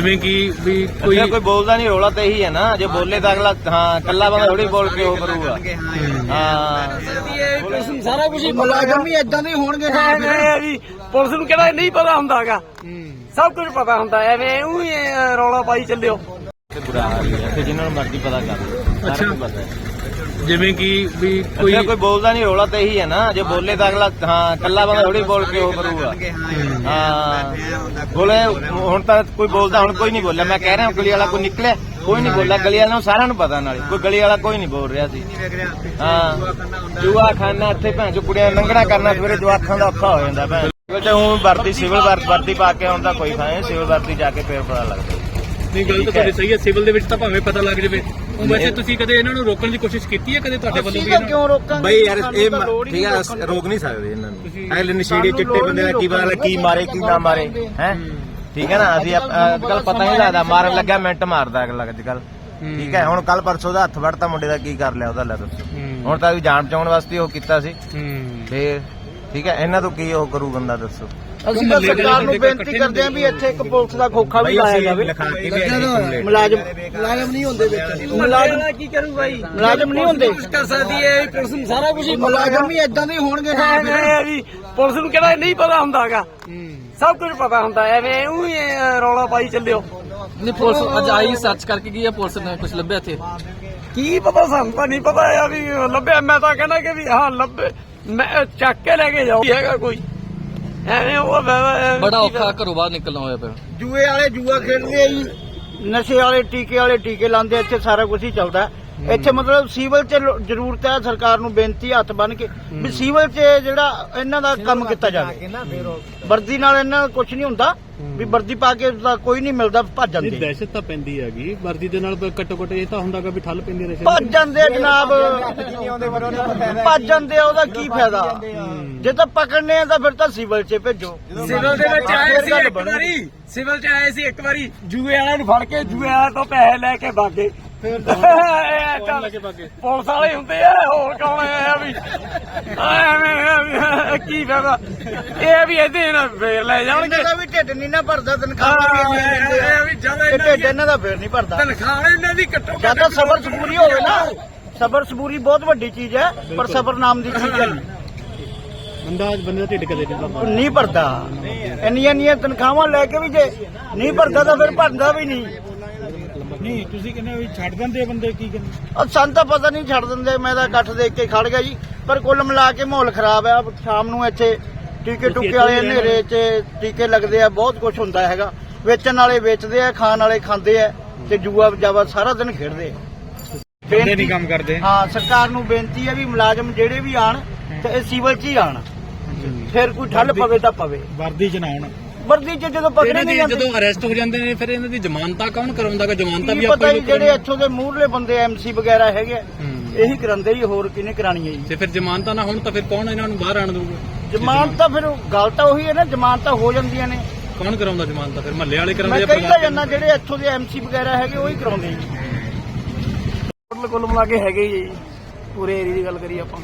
ਜਿਵੇਂ ਕਿ ਵੀ ਕੋਈ ਕੋਈ ਬੋਲਦਾ ਨਹੀਂ ਰੋਲਾ ਤਾਂ ਇਹੀ ਹੈ ਨਾ। ਜੇ ਬੋਲੇ ਤਾਂ ਅਗਲਾ ਹਾਂ ਕੱਲਾ ਬੰਦਾ ਥੋੜੀ ਬੋਲ ਕੇ ਉਹ ਕਰੂਗਾ। ਹਾਂ ਸਾਰਾ ਕੁਝ ਮੁਲਾਜ਼ਮ ਵੀ ਇਦਾਂ ਦੇ ਹੋਣਗੇ ਜੀ। ਪੁਲਿਸ ਨੂੰ ਕਿਹੜਾ ਨਹੀਂ ਪਤਾ ਹੁੰਦਾਗਾ। ਸਭ ਕੁਝ ਪਤਾ ਹੁੰਦਾ ਐਵੇਂ ਉਹ ਹੀ ਰੌਲਾ ਪਾਈ ਚੱਲਿਓ। ਤੇ ਬੁਰਾ ਹਾਲ ਹੈ ਤੇ ਨੂੰ ਮਰਜ਼ੀ ਪਤਾ ਕਰ ਪਤਾ ਹੈ। ਜਿਵੇਂ ਕਿ ਵੀ ਕੋਈ ਕੋਈ ਕੋਈ ਬੋਲਦਾ ਨਹੀਂ ਰੋਲਾ ਤਾਂ ਇਹੀ ਹੈ ਨਾ। ਜੇ ਬੋਲੇ ਤਾਂ ਅਗਲਾ ਹਾਂ ਕੱਲਾ ਬੰਦਾ ਥੋੜੀ ਬੋਲ ਕੇ ਉਹ ਕਰੂਗਾ। ਹਾਂ ਬੋਲੇ ਹੁਣ ਤਾਂ ਕੋਈ ਬੋਲਦਾ ਹੁਣ ਕੋਈ ਨਹੀਂ ਬੋਲਿਆ। ਮੈਂ ਕਹਿ ਰਿਹਾ ਗਲੀ ਵਾਲਾ ਕੋਈ ਨਿਕਲਿਆ ਕੋਈ ਨਹੀਂ ਬੋਲਿਆ। ਗਲੀ ਵਾਲਿਆਂ ਨੂੰ ਸਾਰਿਆਂ ਨੂੰ ਪਤਾ ਨਾਲੇ। ਕੋਈ ਗਲੀ ਵਾਲਾ ਕੋਈ ਨਹੀਂ ਬੋਲ ਰਿਹਾ ਸੀ। ਹਾਂ। ਜੂਆ ਖਾਨਾ ਇੱਥੇ ਭੈਣ ਚੋ ਕੁੜੀਆਂ ਨੂੰ ਲੰਘਣਾ ਕਰਨਾ ਸਵੇਰੇ ਜਵਾਖਾਂ ਦਾ ਔਖਾ ਹੋ ਜਾਂਦਾ ਭੈਣ ਤੇ ਹੁਣ ਵਰਦੀ ਸਿਵਲ ਵਰ- ਵਰਦੀ ਪਾ ਕੇ ਆਉਣ ਦਾ ਕੋਈ ਨਹੀਂ ਸਿਵਲ ਵਰਦੀ ਜਾ ਕੇ ਫੇਰ ਪਤਾ ਲੱਗਦਾ। ਨਹੀਂ ਗੱਲ ਤਾਂ ਤੁਹਾਡੀ ਸਹੀ ਹੈ ਸਿਵਲ ਦੇ ਵਿੱਚ ਤਾਂ ਭਾਵੇਂ ਪਤਾ ਲੱਗ ਜਾਵੇ। ਉਹ ਵੈਸੇ ਤੁਸੀਂ ਕਦੇ ਇਹਨਾਂ ਨੂੰ ਰੋਕਣ ਦੀ ਕੋਸ਼ਿਸ਼ ਕੀਤੀ ਹੈ ਕਦੇ ਤੁਹਾਡੇ ਵੱਲੋਂ ਵੀ ਇਹਨਾਂ? ਕਿਉਂ ਰੋਕਾਂਗੇ? ਬਈ ਯਾਰ ਇਹ ਠੀਕ ਹੈ ਅਸ- ਰੋਕ ਨਹੀਂ ਸਕਦੇ ਇਹਨਾਂ ਨੂੰ। ਅਗਲੇ ਨਸ਼ੇੜੀ ਚਿੱਟੇ ਬੰਦੇ ਦਾ ਕੀ ਪਤਾ ਕੀ ਮਾਰੇ ਕੀ ਨਾ ਮਾਰੇ ਹੈ? ਠੀਕ ਹੈ ਨਾ ਅਸੀਂ ਅੱਜ ਕੱਲ ਪਤਾ ਨਹੀਂ ਲੱਗਦਾ ਮਾਰਨ ਲੱਗਿਆ ਮਿੰਟ ਮਾਰਦਾ ਅਗਲਾ ਅੱਜ ਕੱਲ ਠੀਕ ਹੈ ਹੁਣ ਕੱਲ ਪਰਸੋਂ ਦਾ ਹੱਥ ਵੜਤਾ ਮੁੰਡੇ ਦਾ ਕੀ ਕਰ ਲਿਆ ਉਹਦਾ ਲੈ ਦੱਸੋ। ਹੁਣ ਤਾਂ ਵੀ ਜਾਣ ਬਚਾਉਣ ਵਾਸਤੇ ਉਹ ਕੀਤਾ ਸੀ। ਹੂੰ। ਫੇਰ ਠੀਕ ਹੈ ਇਹਨਾਂ ਤੋਂ ਕੀ ਉਹ ਕਰੂ ਬੰਦਾ ਦੱਸੋ। ਅਸੀਂ ਤਾਂ ਸਰਕਾਰ ਨੂੰ ਬੇਨਤੀ ਕਰਦੇ ਹਾਂ ਵੀ ਇੱਥੇ ਇੱਕ ਪੁਲਿਸ ਦਾ ਖੋਖਾ ਵੀ ਲਾਇਆ ਜਾਵੇ। ਮੁਲਾਜ਼ਮ ਮੁਲਾਜ਼ਮ ਨਹੀਂ ਹੁੰਦੇ ਵਿੱਚ। ਮੁਲਾਜ਼ਮ ਕੀ ਕਰੂ ਬਾਈ? ਮੁਲਾਜ਼ਮ ਨਹੀਂ ਹੁੰਦੇ। ਕਰ ਸਕਦੀ ਹੈ ਪੁਲਿਸ ਨੂੰ ਸਾਰਾ ਕੁਝ ਮੁਲਾਜ਼ਮ ਵੀ ਇਦਾਂ ਦੇ ਹੋਣਗੇ ਜੀ। ਪੁਲਿਸ ਨੂੰ ਕਿਹੜਾ ਨਹੀਂ ਪਤਾ ਹੁੰਦਾਗਾ। ਸਭ ਕੁਝ ਪਤਾ ਹੁੰਦਾ ਐਵੇਂ ਉਹ ਹੀ ਰੌਲਾ ਪਾਈ ਚੱਲਿਓ। ਨਹੀਂ ਪੁਲਿਸ ਅੱਜ ਆਈ ਸਰਚ ਕਰਕੇ ਗਈ ਹੈ ਪੁਲਿਸ ਨੇ ਕੁਝ ਲੱਭਿਆ ਇੱਥੇ? ਕੀ ਪਤਾ ਸਾਨੂੰ ਤਾਂ ਨਹੀਂ ਪਤਾ ਆ ਵੀ ਲੱਭਿਆ। ਮੈਂ ਤਾਂ ਕਹਿੰਦਾ ਕਿ ਵੀ ਹਾਂ ਲੱਭੇ। ਮੈਂ ਚੱਕ ਕੇ ਲੈ ਕੇ ਜਾਓ ਹੈਗਾ ਕੋਈ? ਐਵੇਂ ਉਹ ਬੜਾ ਔਖਾ ਘਰੋਂ ਬਾਹਰ ਨਿਕਲਣਾ ਹੋਇਆ ਪਿਆ ਜੂਏ ਵਾਲੇ ਜੂਆ ਖੇਡਦੇ ਆ ਜੀ ਨਸ਼ੇ ਵਾਲੇ ਟੀਕੇ ਵਾਲੇ ਟੀਕੇ ਲਾਉਂਦੇ ਆ, ਇੱਥੇ ਸਾਰਾ ਕੁਝ ਹੀ ਚੱਲਦਾ ਹੈ। ਇੱਥੇ ਮਤਲਬ ਸਿਵਲ 'ਚ ਲੋ- ਜ਼ਰੂਰਤ ਹੈ ਸਰਕਾਰ ਨੂੰ ਬੇਨਤੀ ਹੱਥ ਬੰਨ ਕੇ ਵੀ ਸਿਵਲ 'ਚ ਜਿਹੜਾ ਇਹਨਾਂ ਦਾ ਕੰਮ ਕੀਤਾ ਜਾਵੇ। ਵਰਦੀ ਨਾਲ ਇਹਨਾਂ ਦਾ ਕੁਝ ਨਹੀਂ ਹੁੰਦਾ ਵੀ ਵਰਦੀ ਪਾ ਕੇ ਤਾਂ ਕੋਈ ਨਹੀਂ ਮਿਲਦਾ ਭੱਜ ਨਹੀਂ ਜਾਂਦੇ ਦਹਿਸ਼ਤ ਤਾਂ ਪੈਂਦੀ ਹੈਗੀ। ਵਰਦੀ ਦੇ ਨਾਲ ਘੱਟੋ ਘੱਟ ਇਹ ਤਾਂ ਹੁੰਦਾਗਾ ਵੀ ਠੱਲ ਪੈਂਦੀ ਰਹੇ ਭੱਜ ਜਾਂਦੇ ਆ ਜਨਾਬ। ਭੱਜ ਜਾਂਦੇ ਆ ਉਹਦਾ ਕੀ ਫਾਇਦਾ? ਜੇ ਤਾਂ ਪਕੜਨੇ ਆ ਤਾਂ ਫਿਰ ਤਾਂ ਸਿਵਲ 'ਚ ਭੇਜੋ। ਸਿਵਲ ਦੇ ਵਿੱਚ ਆਏ ਸੀ ਇੱਕ ਵਾਰੀ ਸਿਵਲ 'ਚ ਆਏ ਸੀ ਇੱਕ ਵਾਰੀ ਜੂਏ ਵਾਲਿਆਂ ਨੂੰ ਫੜ ਕੇ ਜੂਏ ਵਾਲਿਆਂ ਤੋਂ ਪੈਸੇ ਲੈ ਕੇ ਭਾਗੇ ਫਿਰ ਪੁਲਿਸ ਵਾਲੇ ਹੁੰਦੇ ਆ ਹੋਰ ਕੌਣ ਆ ਵੀ? ਐਵੇਂ ਕੀ ਫਾਇਦਾ? ਇਹ ਵੀ ਇਹਦੇ ਨਾਲ ਫੇਰ ਲੈ ਜਾਣਗੇ। ਇਹਦਾ ਵੀ ਢਿੱਡ ਨਹੀਂ ਨਾ ਭਰਦਾ ਤਨਖਾਹ ਵੀ ਇੰਨੀ ਦਿੰਦੇ ਆ ਇਹ ਢਿੱਡ ਇਹਨਾਂ ਦਾ ਫੇਰ ਨਹੀਂ ਭਰਦਾ। ਤਨਖਾਹ ਇਹਨਾਂ ਦੀ ਘੱਟੋ ਘੱਟ ਤਾਂ ਸਬਰ ਸਬੂਰੀ ਹੋਵੇ ਨਾ। ਸਬਰ ਸਬੂਰੀ ਬਹੁਤ ਵੱਡੀ ਚੀਜ਼ ਹੈ ਪਰ ਸਬਰ ਨਾਮ ਦੀ ਚੀਜ਼ ਹੈ ਨਹੀਂ। ਬੰਦਾ ਬੰਦੇ ਦਾ ਢਿੱਡ ਕਦੇ ਨਹੀਂ ਭਰਦਾ। ਨਹੀਂ ਭਰਦਾ। ਇੰਨੀਆਂ ਇੰਨੀਆਂ ਤਨਖਾਹਾਂ ਲੈ ਕੇ ਵੀ ਜੇ ਨਹੀਂ ਭਰਦਾ ਤਾਂ ਫਿਰ ਭਰਦਾ ਵੀ ਨਹੀਂ। ਨਹੀਂ ਤੁਸੀਂ ਕਹਿੰਦੇ ਵੀ ਛੱਡ ਦਿੰਦੇ ਬੰਦੇ ਕੀ ਕਹਿੰਦੇ? ਔਰ ਸਾਨੂੰ ਤਾਂ ਪਤਾ ਨਹੀਂ ਛੱਡ ਦਿੰਦੇ ਮੈਂ ਤਾਂ ਇਕੱਠ ਦੇਖ ਕੇ ਖੜ ਗਿਆ ਜੀ। ਪਰ ਕੁੱਲ ਮਿਲਾ ਕੇ ਮਾਹੌਲ ਖਰਾਬ ਹੈ ਸ਼ਾਮ ਨੂੰ ਇੱਥੇ ਟੀਕੇ ਟੁਕੇ ਵਾਲੇ ਹਨੇਰੇ 'ਚ ਟੀਕੇ ਲੱਗਦੇ ਆ ਬਹੁਤ ਕੁਝ ਹੁੰਦਾ ਹੈਗਾ। ਵੇਚਣ ਵਾਲੇ ਵੇਚਦੇ ਆ ਖਾਣ ਵਾਲੇ ਖਾਂਦੇ ਆ ਤੇ ਜੂਆ ਜਾਵਾ ਸਾਰਾ ਦਿਨ ਖੇਡਦੇ ਆ। ਬੰਦੇ ਨਹੀਂ ਕੰਮ ਕਰਦੇ। ਹਾਂ ਸਰਕਾਰ ਨੂੰ ਬੇਨਤੀ ਹੈ ਵੀ ਮੁਲਾਜ਼ਮ ਜਿਹੜੇ ਵੀ ਆਣ ਤੇ ਇਹ ਸਿਵਲ 'ਚ ਹੀ ਆਣ। ਫਿਰ ਕੋਈ ਠੱਲ ਪਵੇ ਤਾਂ ਪਵੇ। ਵਰਦੀ ਚ ਨਾ ਆਉਣ। ਵਰਦੀ 'ਚ ਜਦੋਂ ਪਕੜੇ ਨਹੀਂ ਜਾਂਦੇ। ਜਦੋਂ ਅਰੈਸਟ ਹੋ ਜਾਂਦੇ ਨੇ ਫਿਰ ਇਹਨਾਂ ਦੀ ਜ਼ਮਾਨਤਾਂ ਕੌਣ ਕਰਾਉਂਦਾਗਾ ਜ਼ਮਾਨਤਾਂ ਵੀ ਕੀ ਆਪਾਂ ਜੀ ਜਿਹੜੇ ਇੱਥੋਂ ਦੇ ਮੂਹਰਲੇ ਬੰਦੇ ਐਮਸੀ ਵਗੈਰਾ ਹੈਗੇ। ਇਹੀ ਕਰਾਉਂਦੇ ਜੀ ਹੋਰ ਕਿਹਨੇ ਕਰਾਣੀ ਹੈ ਜੀ? ਤੇ ਫਿਰ ਜ਼ਮਾਨਤਾਂ ਨਾ ਹੋਣ ਤਾਂ ਫਿਰ ਕੌਣ ਇਹਨਾਂ ਨੂੰ ਬਾਹਰ ਆਣ ਦਊਗਾ? ਜ਼ਮਾਨਤ ਫਿਰ ਗੱਲ ਤਾਂ ਉਹੀ ਹੈ ਨਾ ਜ਼ਮਾਨਤ ਹੋ ਜਾਂਦੀਆਂ ਨੇ। ਕੌਣ ਕਰਾਉਂਦਾ ਜ਼ਮਾਨਤਾਂ ਫਿਰ? ਮਹੱਲੇ ਵਾਲੇ ਮੈਂ ਕਰਾਉਂਦੇ ਆ ਕਹਿੰਦਾ ਜਾਂਦਾ ਜਿਹੜੇ ਇੱਥੋਂ ਦੇ ਐਮਸੀ ਵਗੈਰਾ ਹੈਗੇ ਉਹੀ ਕਰਾਉਂਦੇ ਜੀ। ਕੁੱਲ ਮਿਲਾ ਕੇ ਹੈਗੇ ਜੀ ਪੂਰੇ ਏਰੀਆ ਦੀ ਗੱਲ ਕਰੀਏ ਆਪਾਂ।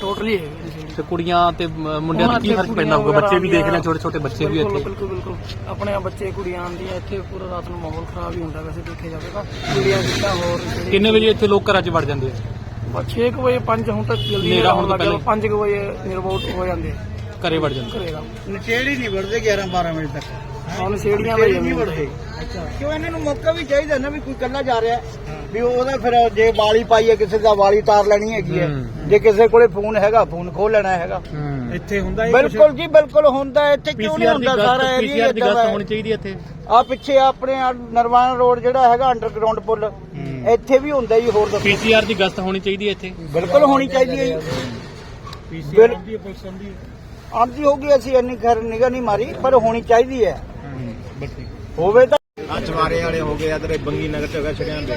ਟੋਟਲੀ ਹੈਗੇ ਜੀ। ਤੇ ਕੁੜੀਆਂ ਤੇ ਮ- ਮੁੰਡਿਆਂ ਦਾ ਕੀ ਫ਼ਰਕ ਪੈਂਦਾ ਹੋਊਗਾ? ਬੱਚੇ ਵੀ ਦੇਖ ਰਹੇ ਛੋਟੇ ਛੋਟੇ ਬੱਚੇ ਵੀ ਬਿਲਕੁਲ ਇੱਥੇ। ਬਿਲਕੁਲ ਬਿਲਕੁਲ। ਆਪਣੇ ਆ ਬੱਚੇ ਕੁੜੀਆਂ ਆਉਂਦੀਆਂ ਇੱਥੇ ਪੂਰਾ ਰਾਤ ਨੂੰ ਮਾਹੌਲ ਖਰਾਬ ਹੀ ਹੁੰਦਾ ਵੈਸੇ ਦੇਖਿਆ ਜਾਵੇ ਤਾਂ। ਕੁੜੀਆਂ ਕਿੱਦਾਂ ਹੋਰ ਜਿਹੜੇ- ਕਿੰਨੇ ਵਜੇ ਇੱਥੇ ਲੋਕ ਘਰਾਂ 'ਚ ਵੜ ਜਾਂਦੇ ਆ? ਬਸ ਛੇ ਕੁ ਵਜੇ 5 ਹੁਣ ਤੱਕ ਜਲਦੀ ਹਨੇਰਾ ਹੋਣ ਤੋਂ ਪਹਿਲਾਂ। 5 ਵਜੇ ਨਿਰਵੋਟ ਹੋ ਜਾਂਦੇ ਘਰੇ ਵੜ ਜਾਂਦੇ ਕਰੇਗਾ ਨਸ਼ੇੜੀ ਨਹੀਂ ਵੜਦੇ 11 12 ਵਜੇ ਤੱਕ। ਹੁਣ ਨਸ਼ੇੜੀਆਂ ਦਾ ਨਹੀਂ ਵੜਦੇ ਕਿਉਂ ਇਹਨਾਂ ਨੂੰ ਮੌਕਾ ਵੀ ਚਾਹੀਦਾ ਨਾ ਵੀ ਕੋਈ ਕੱਲਾ ਜਾ ਰਿਹਾ ਵੀ ਉਹਦਾ ਫਿਰ ਜੇ ਵਾਲੀ ਪਾਈ ਹੈ ਕਿਸੇ ਦਾ ਵਾਲੀ ਤਾਰ ਲੈਣੀ ਹੈਗੀ ਹੈ। ਜੇ ਕਿਸੇ ਕੋਲੇ ਫੋਨ ਹੈਗਾ ਫੋਨ ਖੋਲ ਲੈਣਾ ਹੈਗਾ। ਇੱਥੇ ਹੁੰਦਾ ਬਿਲਕੁਲ ਜੀ ਬਿਲਕੁਲ ਹੁੰਦਾ ਇੱਥੇ ਕਿਉਂ ਨਹੀਂ ਹੁੰਦਾ? ਸਾਰਾ ਏਰੀਆ ਪੀਸੀਆਰ ਦੀ ਦਾ ਹੋਣੀ ਚਾਹੀਦੀ ਇੱਥੇ। ਆ ਪਿੱਛੇ ਆਪਣੇ ਆਹ ਨਰਵਾਣਾ ਰੋਡ ਜਿਹੜਾ ਹੈਗਾ ਅੰਡਰਗਰਾਉਂਡ ਪੁਲ। ਇੱਥੇ ਵੀ ਹੁੰਦਾ ਜੀ ਹੋਰ ਦੱਸੋ। ਪੀਸੀਆਰ ਦੀ ਗਸਤ ਹੋਣੀ ਚਾਹੀਦੀ ਇੱਥੇ। ਬਿਲਕੁਲ ਹੋਣੀ ਚਾਹੀਦੀ ਹੈ ਜੀ। ਬਿਲ- ਆਂਦੀ ਹੋਗੀ ਅਸੀਂ ਇੰਨੀ ਖੈਰ ਨਿਗਾ ਨਹੀਂ ਮਾਰੀ ਪਰ ਹੋਣੀ ਚਾਹੀਦੀ ਹੈ। ਹੋਵੇ ਤਾਂ ਆ ਚਵਾਰੇ ਵਾਲੇ ਹੋ ਗਏ ਇਧਰ ਬੰਗੀ ਨਗਰ ਚ ਹੈਗਾ ਛੜਿਆਂ ਦੇ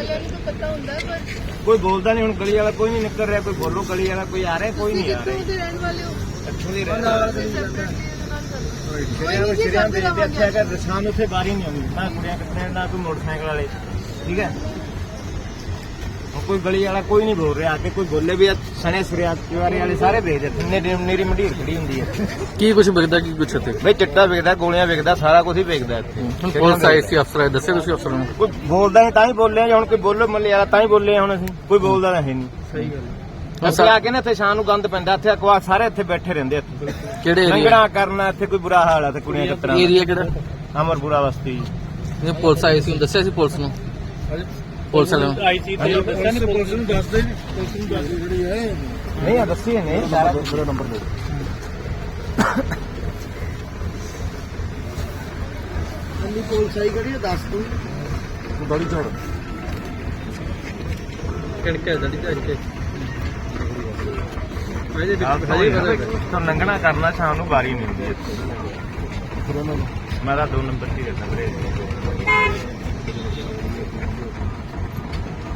ਕੋਈ ਬੋਲਦਾ ਨਹੀਂ ਹੁਣ ਗਲੀ ਵਾਲਾ ਕੋਈ ਨਹੀਂ ਨਿਕਲ ਰਿਹਾ ਕੋਈ ਬੋਲੋ ਗਲੀ ਵਾਲਾ ਕੋਈ ਆ ਰਿਹਾ ਕੋਈ ਨਹੀਂ ਆ ਰਿਹਾ। ਦੇ ਰਹਿਣ ਵਾਲੇ ਹੋ? ਇੱਥੋਂ ਦੀ ਰਹਿਣ ਵਾਲਾ। ਛੜਿਆਂ ਦੇ ਉੱਥੇ ਬਾਰੀ ਨਹੀਂ ਆਉਂਦੀ। ਨਾ ਕੁੜੀਆਂ ਕਿਤਨੇ ਨਾ ਕੋਈ ਮੋਟਰਸਾਈਕਲ ਵਾਲੇ। ਠੀਕ ਹੈ? ਕੋਈ ਗਲੀ ਵਾਲਾ ਕੋਈ ਨਹੀਂ ਬੋਲ ਰਿਹਾ ਕਿ ਕੋਈ ਬੋਲੇ ਵੀ ਸਣੇ ਸਰਿਆ ਚੁਆਰੇ ਵਾਲੇ ਸਾਰੇ ਵੇਚਦੇ ਥੰਨੇ ਮੇਰੀ ਮੰਡੀਰ ਖੜੀ ਹੁੰਦੀ ਹੈ ਕੀ ਕੁਝ ਵਿਕਦਾ ਕੀ ਕੁਝ ਇੱਥੇ? ਬਈ ਚਿੱਟਾ ਵਿਕਦਾ ਗੋਲੀਆਂ ਵਿਕਦਾ ਸਾਰਾ ਕੁਝ ਹੀ ਵਿਕਦਾ ਇੱਥੇ। ਹੁਣ ਪੁਲਿਸ ਆਈ ਸੀ ਅਫਸਰ ਆਏ ਦੱਸਿਆ ਤੁਸੀਂ ਅਫਸਰਾਂ ਨੂੰ। ਕੋਈ ਬੋਲਦਾ ਨਹੀਂ ਤਾਂ ਹੀ ਬੋਲੇ ਆ, ਜੇ ਹੁਣ ਕੋਈ ਬੋਲੋ ਮੱਲੇ ਵਾਲਾ ਤਾਂ ਹੀ ਬੋਲੇ ਆ ਹੁਣ ਅਸੀਂ। ਕੋਈ ਬੋਲਦਾ ਤਾਂ ਹੈ ਨਹੀਂ। ਸਹੀ ਗੱਲ ਅਸੀਂ ਆ ਕੇ ਨਾ ਇੱਥੇ ਸ਼ਾਮ ਨੂੰ ਗੰਦ ਪੈਂਦਾ ਇੱਥੇ ਅਕਵਾ ਸਾਰੇ ਇੱਥੇ ਬੈਠੇ ਰਹਿੰਦੇ ਇੱਥੇ। ਕਿਹੜੇ ਏਰੀਆ ਲੰਗੜਾ ਕਰਨਾ ਇੱਥੇ ਕੋਈ ਬੁਰਾ ਹਾਲ ਆ ਤੇ ਕੁੜੀਆਂ ਕਿਤਰਾ ਏਰੀਆ ਕਿਹੜਾ? ਅਮਰਪੁਰਾ ਬਸਤੀ ਇਹ ਪੁਲਿਸ ਆਈ ਸੀ ਹੁਣ ਦੱਸਿਆ ਸੀ ਪੁਲਿਸ ਨੂੰ? ਪੁਲਿਸ ਵਾਲਿਆਂ ਨੂੰ। ਆਈ ਸੀ ਤੇ ਦੱਸਿਆ ਨੀ ਪੁਲਿਸ ਨੂੰ ਦੱਸਦੇ ਪੁਲਿਸ ਨੂੰ ਦੱਸਦੇ ਨਹੀਂ ਆ ਦੱਸੀ ਨਹੀਂ ਸਾਰਾ ਅੰਨੀ ਪੁਲਿਸ ਆਈ ਕਰੀ ਦੱਸ ਤੂੰ। ਕਿਣਕੇ ਜੜੀ ਤੇ ਕੇ। ਤਾਂ ਲੰਘਣਾ ਕਰਨਾ ਸ਼ਾਮ ਨੂੰ ਵਾਰੀ ਨਹੀਂ ਹੁੰਦੀ। ਇੱਥੇ ਮੈਂ ਤਾਂ ਦੋ ਨੰਬਰ ਤੇ ਰਹਿੰਦਾ ਵੀਰੇ।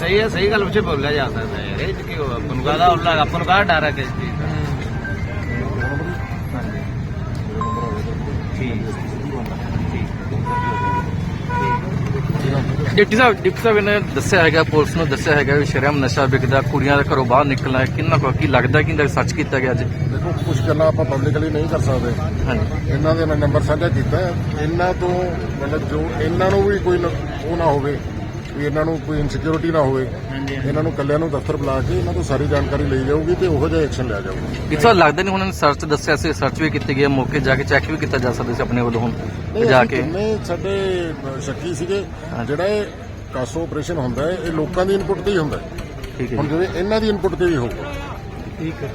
ਨਹੀਂ ਸਹੀ ਹੈ ਸਹੀ ਗੱਲ ਵਿੱਚ ਬੋਲਿਆ ਜਾ ਸਕਦਾ ਹੈ ਇਹ ਚ ਕੀ ਹੋਗਾ ਆਪਾਂ ਨੂੰ ਕਾਹਦਾ ਉੱਲਾ ਆਪਾਂ ਨੂੰ ਕਾਹਦਾ ਡਰ ਹੈ ਕਿਸ ਚੀਜ਼ ਦਾ? ਹਾਂਜੀ। ਠੀਕ ਡਿਪਟੀ ਸਾਹਿਬ ਡਿਪਟੀ ਸਾਹਿਬ ਨੇ ਦੱਸਿਆ ਹੈਗਾ ਪੁਲਿਸ ਨੂੰ ਦੱਸਿਆ ਹੈਗਾ ਵੀ ਸ਼ਰਮ ਨਸ਼ਾ ਵਿਕਦਾ ਕੁੜੀਆਂ ਦੇ ਘਰੋਂ ਬਾਹਰ ਨਿਕਲਣਾ ਕਿੰਨਾ ਕੋ ਕੀ ਲੱਗਦਾ ਕਿ ਇਹਦਾ ਸੱਚ ਕੀਤਾ ਗਿਆ ਅੱਜ? ਦੇਖੋ ਕੁਝ ਗੱਲਾਂ ਆਪਾਂ ਪਬਲਿਕਲੀ ਨਹੀਂ ਕਰ ਸਕਦੇ। ਹਾਂਜੀ। ਇਹਨਾਂ ਦੇ ਮੈਂ ਨੰਬਰ ਸਾਂਝਾ ਕੀਤਾ ਹੈ। ਇਹਨਾਂ ਤੋਂ ਮਤਲਬ ਜੋ ਇਹਨਾਂ ਨੂੰ ਵੀ ਕੋਈ ਨ- ਉਹ ਨਾ ਹੋਵੇ ਵੀ ਇਹਨਾਂ ਨੂੰ ਕੋਈ ਇਨਸਿਕਿਉਰਿਟੀ ਨਾ ਹੋਵੇ। ਇਹਨਾਂ ਨੂੰ ਕੱਲਿਆਂ ਨੂੰ ਦਫ਼ਤਰ ਬੁਲਾ ਕੇ ਇਹਨਾਂ ਤੋਂ ਸਾਰੀ ਜਾਣਕਾਰੀ ਲਈ ਜਾਊਗੀ ਤੇ ਉਹੋ ਜਿਹਾ ਐਕਸ਼ਨ ਲਿਆ ਜਾਊਗਾ। ਵਾਰ ਲੱਗਦਾ ਨਹੀਂ ਹੁਣ ਸਰਚ ਦੱਸਿਆ ਸੀ ਸਰਚ ਵੀ ਕੀਤੀ ਗਈ ਮੌਕੇ ਜਾ ਕੇ ਚੈੱਕ ਵੀ ਕੀਤਾ ਜਾ ਸਕਦਾ ਸੀ ਆਪਣੇ ਵੱਲੋਂ ਹੁਣ ਜਾ ਕੇ। ਸਾਡੇ ਸ਼ੱਕੀ ਸੀਗੇ। ਜਿਹੜਾ ਇਹ ਕਾਸੋ ਆਪਰੇਸ਼ਨ ਹੁੰਦਾ ਹੈ ਇਹ ਲੋਕਾਂ ਦੀ ਇਨਪੁਟ ਤੇ ਹੀ ਹੁੰਦਾ ਹੈ। ਠੀਕ ਹੈ ਹੁਣ ਜਿਵੇਂ ਇਹਨਾਂ ਦੀ ਇਨਪੁਟ ਤੇ ਵੀ ਹੋਊਗਾ। ਠੀਕ ਹੈ